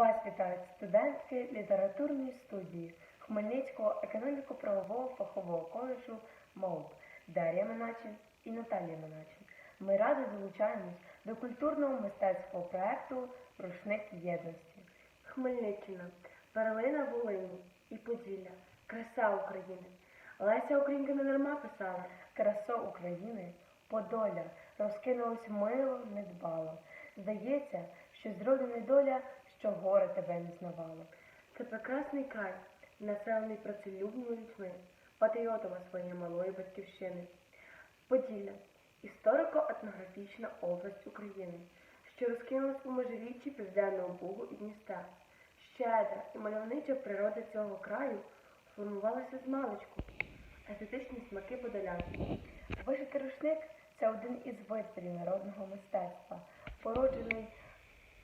Вас вітають студентки літературної студії Хмельницького економіко-правового фахового коледжу МОУП Дар'я Миначин і Наталія Миначин. Ми радо долучаємось до культурного мистецького проекту Рушник єдності. Хмельниччина, перлина Волині і Поділля, краса України. Леся Українка не дарма писала. Красо України, Подоля, розкинулось мило, недбало. Здається, що зродина доля, що горе тебе не знавало. Це прекрасний край, населений працелюбними людьми, патріотами своєї малої батьківщини. Поділля історико-етнографічна область України, що розкинулась у межиріччі Південного Бугу і Дністра. Щедра і мальовнича природа цього краю формувалася з маличку. Естетичні смаки подолян. Вишитий рушник це один із витворів народного мистецтва, породжений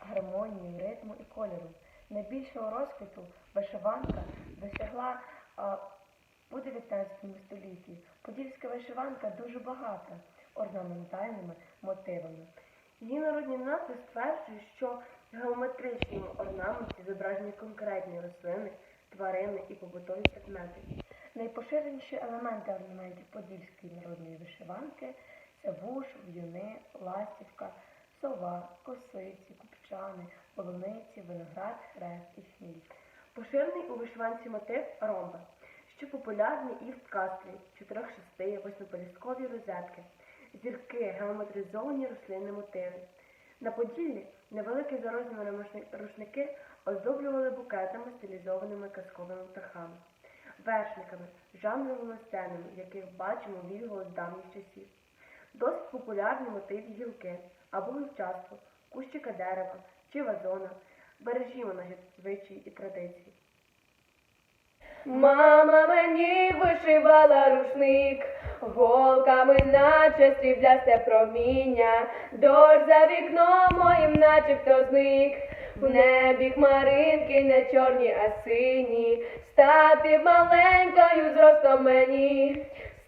гармонією, ритму і кольору. Найбільшого розквіту вишиванка досягла у 19 столітті. Подільська вишиванка дуже багата орнаментальними мотивами. Її народні назви стверджують, що в геометричному орнаменті зображені конкретні рослини, тварини і побутові предмети. Найпоширеніші елементи орнаментів подільської народної вишиванки це вуш, в'юни, ластівка, сова, косиці, купчани, полуниці, виноград, хрест і хміль. Поширений у вишиванці мотив ромба, що популярний і в ткацтві, чотирьох шести, восьмиполіскові розетки, зірки, геометризовані рослинні мотиви. На Поділлі невеликі за розмірами рушни- рушники оздоблювали букетами, стилізованими казковими птахами, вершниками, жанровими сценами, яких бачимо відголос давніх часів. Досить популярні мотиви гілки або вівчарство, кущика дерева чи вазона. Бережімо наші звичаї і традиції. Мама мені вишивала рушник, голками наче сріблясте проміння, дощ за вікном моїм начебто зник. В небі хмаринки не чорні, а сині, стати маленькою зростом мені,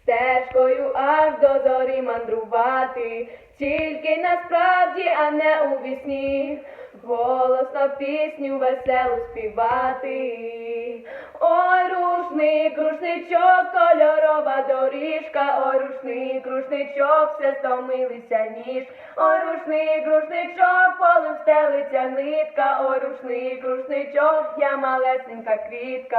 стежкою аж до зорі мандрувати, тільки насправді, а не у вісні, голосно пісню веселу співати. Ой, рушник, рушничок, кольорова доріжка, ой, рушник, рушничок, все стомилися ніж. Ой, рушник, рушничок, полем нитка, ой, рушник, рушничок, я малесенька квітка.